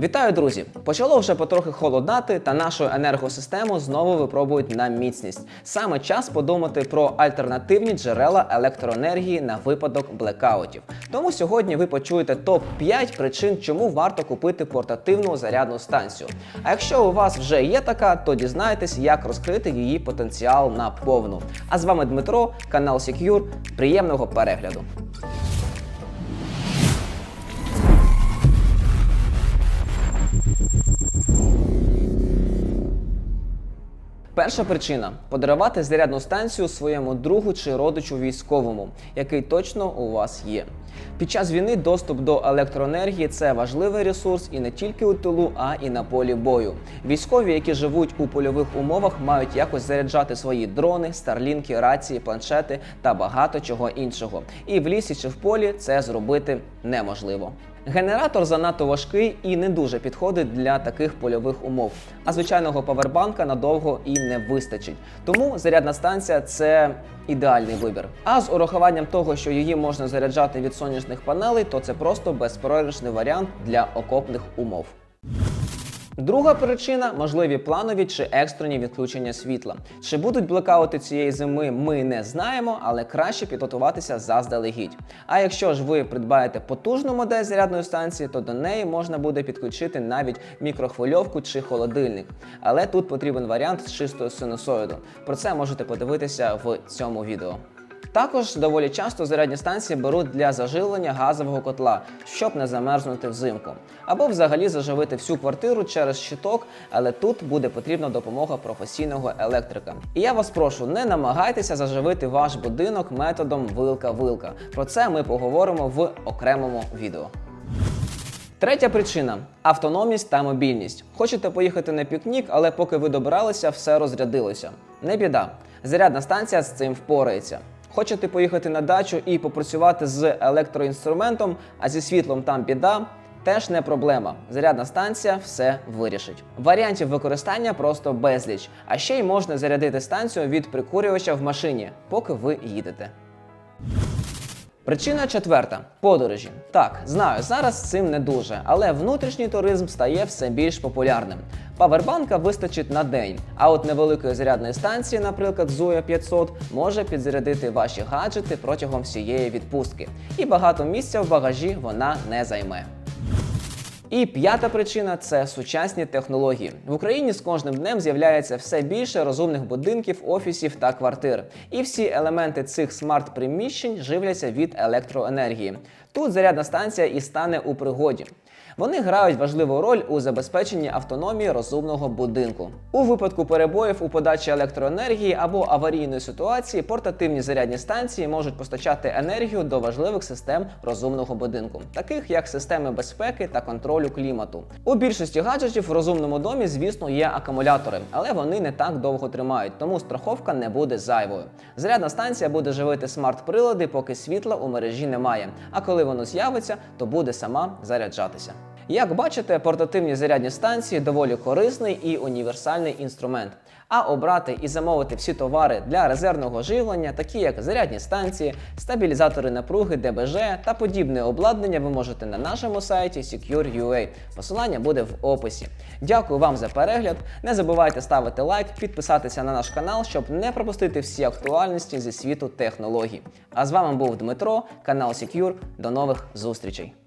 Вітаю, друзі! Почало вже потрохи холодати, та нашу енергосистему знову випробують на міцність. Саме час подумати про альтернативні джерела електроенергії на випадок блекаутів. Тому сьогодні ви почуєте топ 5 причин, чому варто купити портативну зарядну станцію. А якщо у вас вже є така, то дізнайтесь, як розкрити її потенціал на повну. А з вами Дмитро, канал Secure. Приємного перегляду. Перша причина подарувати зарядну станцію своєму другу чи родичу військовому, який точно у вас є. Під час війни доступ до електроенергії це важливий ресурс і не тільки у тилу, а і на полі бою. Військові, які живуть у польових умовах, мають якось заряджати свої дрони, старлінки, рації, планшети та багато чого іншого. І в лісі чи в полі це зробити неможливо. Генератор занадто важкий і не дуже підходить для таких польових умов. А звичайного павербанка надовго і не вистачить. Тому зарядна станція це ідеальний вибір. А з урахуванням того, що її можна заряджати від сонячних панелей, то це просто безпрограшний варіант для окопних умов. Друга причина можливі планові чи екстрені відключення світла. Чи будуть блекаути цієї зими, ми не знаємо, але краще підготуватися заздалегідь. А якщо ж ви придбаєте потужну модель зарядної станції, то до неї можна буде підключити навіть мікрохвильовку чи холодильник. Але тут потрібен варіант з чистою синусоїду. Про це можете подивитися в цьому відео. Також доволі часто зарядні станції беруть для заживлення газового котла, щоб не замерзнути взимку, або взагалі заживити всю квартиру через щиток, але тут буде потрібна допомога професійного електрика. І я вас прошу, не намагайтеся заживити ваш будинок методом вилка-вилка. Про це ми поговоримо в окремому відео. Третя причина автономність та мобільність. Хочете поїхати на пікнік, але поки ви добиралися, все розрядилося. Не біда. Зарядна станція з цим впорається. Хочете поїхати на дачу і попрацювати з електроінструментом, а зі світлом там біда. Теж не проблема. Зарядна станція все вирішить. Варіантів використання просто безліч. А ще й можна зарядити станцію від прикурювача в машині, поки ви їдете. Причина четверта подорожі. Так, знаю, зараз цим не дуже, але внутрішній туризм стає все більш популярним. Павербанка вистачить на день, а от невеликої зарядної станції, наприклад, Zoya 500, може підзарядити ваші гаджети протягом всієї відпустки. І багато місця в багажі вона не займе. І п'ята причина це сучасні технології. В Україні з кожним днем з'являється все більше розумних будинків, офісів та квартир. І всі елементи цих смарт-приміщень живляться від електроенергії. Тут зарядна станція і стане у пригоді. Вони грають важливу роль у забезпеченні автономії розумного будинку. У випадку перебоїв у подачі електроенергії або аварійної ситуації портативні зарядні станції можуть постачати енергію до важливих систем розумного будинку, таких як системи безпеки та контролю клімату. У більшості гаджетів в розумному домі, звісно, є акумулятори, але вони не так довго тримають, тому страховка не буде зайвою. Зарядна станція буде живити смарт-прилади, поки світла у мережі немає. А коли воно з'явиться, то буде сама заряджатися. Як бачите, портативні зарядні станції доволі корисний і універсальний інструмент. А обрати і замовити всі товари для резервного живлення, такі як зарядні станції, стабілізатори напруги, ДБЖ та подібне обладнання, ви можете на нашому сайті Secure.ua. Посилання буде в описі. Дякую вам за перегляд. Не забувайте ставити лайк, підписатися на наш канал, щоб не пропустити всі актуальності зі світу технологій. А з вами був Дмитро, канал Secure. До нових зустрічей.